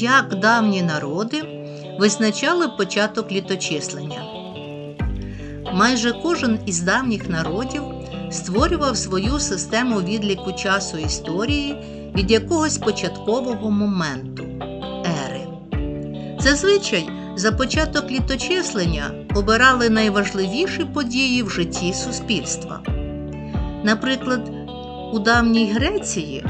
як давні народи визначали початок літочислення. Майже кожен із давніх народів створював свою систему відліку часу історії від якогось початкового моменту ери. Зазвичай за початок літочислення обирали найважливіші події в житті суспільства. Наприклад, у давній Греції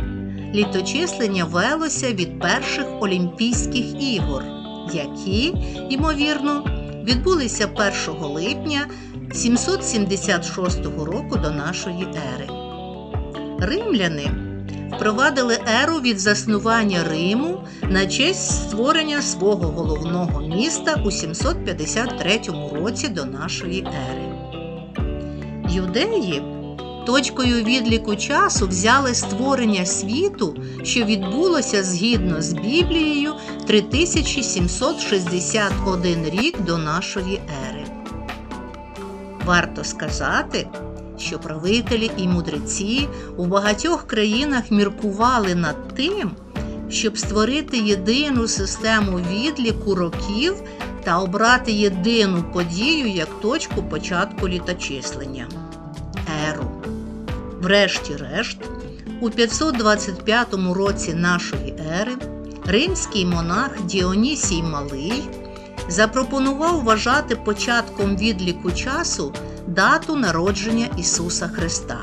літочислення велося від перших Олімпійських ігор, які, ймовірно, відбулися 1 липня 776 року до нашої ери. Римляни впровадили еру від заснування Риму на честь створення свого головного міста у 753 році до нашої ери. Юдеї точкою відліку часу взяли створення світу, що відбулося згідно з Біблією 3761 рік до нашої ери. Варто сказати, що правителі і мудреці у багатьох країнах міркували над тим, щоб створити єдину систему відліку років та обрати єдину подію як точку початку літочислення еру. Врешті-решт, у 525 році нашої ери римський монах Діонісій Малий запропонував вважати початком відліку часу дату народження Ісуса Христа.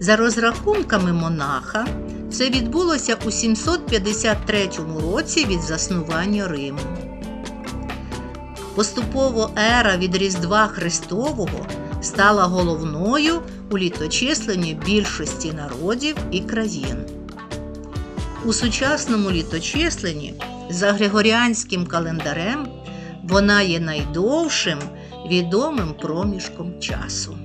За розрахунками монаха, це відбулося у 753 році від заснування Риму. Поступово ера від Різдва Христового стала головною у літочисленні більшості народів і країн. У сучасному літочисленні за Григоріанським календарем вона є найдовшим відомим проміжком часу.